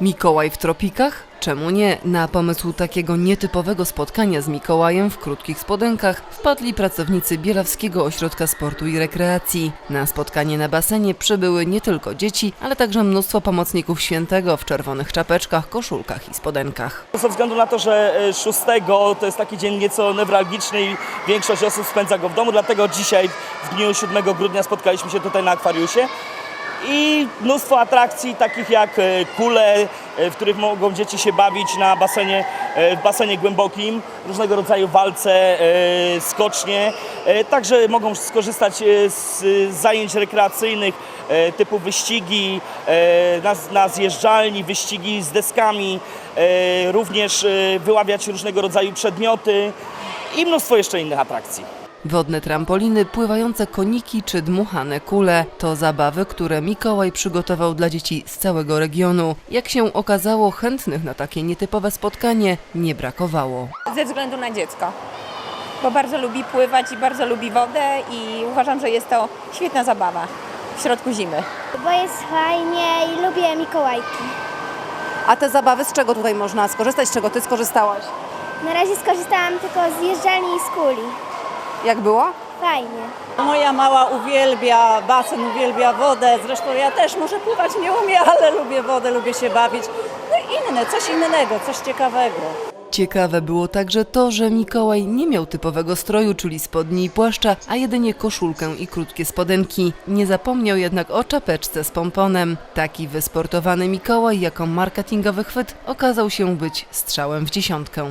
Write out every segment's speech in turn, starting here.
Mikołaj w tropikach? Czemu nie? Na pomysł takiego nietypowego spotkania z Mikołajem w krótkich spodenkach wpadli pracownicy Bielawskiego Ośrodka Sportu i Rekreacji. Na spotkanie na basenie przybyły nie tylko dzieci, ale także mnóstwo pomocników świętego w czerwonych czapeczkach, koszulkach i spodenkach. Ze względu na to, że e, 6 to jest taki dzień nieco newralgiczny i większość osób spędza go w domu, dlatego dzisiaj w dniu 7 grudnia spotkaliśmy się tutaj na akwariusie. I mnóstwo atrakcji takich jak e, kule, e, w których mogą dzieci się bawić na basenie, e, w basenie głębokim, różnego rodzaju walce, skocznie. Także mogą skorzystać z zajęć rekreacyjnych typu wyścigi na, na zjeżdżalni, wyścigi z deskami, również wyławiać różnego rodzaju przedmioty i mnóstwo jeszcze innych atrakcji. Wodne trampoliny, pływające koniki czy dmuchane kule to zabawy, które Mikołaj przygotował dla dzieci z całego regionu. Jak się okazało, chętnych na takie nietypowe spotkanie nie brakowało. ze względu na dziecko, bo bardzo lubi pływać i bardzo lubi wodę i uważam, że jest to świetna zabawa w środku zimy. Bo jest fajnie i lubię Mikołajki. A te zabawy z czego tutaj można skorzystać? Z czego ty skorzystałaś? Na razie skorzystałam tylko z jeżdżalni i z kuli. Jak było? Fajnie. Moja mała uwielbia basen, uwielbia wodę. Zresztą ja też może pływać nie umiem, ale lubię wodę, lubię się bawić. No i inne, coś innego, coś ciekawego. Ciekawe było także to, że Mikołaj nie miał typowego stroju, czyli spodni i płaszcza, a jedynie koszulkę i krótkie spodenki. Nie zapomniał jednak o czapeczce z pomponem. Taki wysportowany Mikołaj jako marketingowy chwyt okazał się być strzałem w dziesiątkę.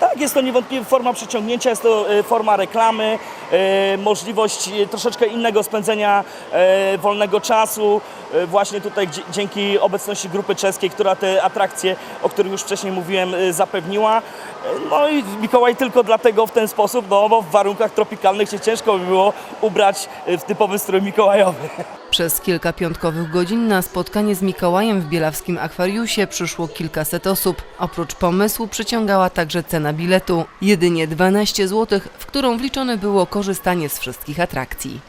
Tak, jest to niewątpliwie forma przyciągnięcia, jest to e, forma reklamy, e, możliwość e, troszeczkę innego spędzenia wolnego czasu. Właśnie tutaj dzięki obecności grupy czeskiej, która te atrakcje, o których już wcześniej mówiłem, zapewniła. No i Mikołaj tylko dlatego w ten sposób, no bo w warunkach tropikalnych się ciężko by było ubrać w typowy strój mikołajowy. Przez kilka piątkowych godzin na spotkanie z Mikołajem w Bielawskim Akwariusie przyszło kilkaset osób. Oprócz pomysłu przyciągała także cena biletu. Jedynie 12 zł, w którą wliczone było korzystanie z wszystkich atrakcji.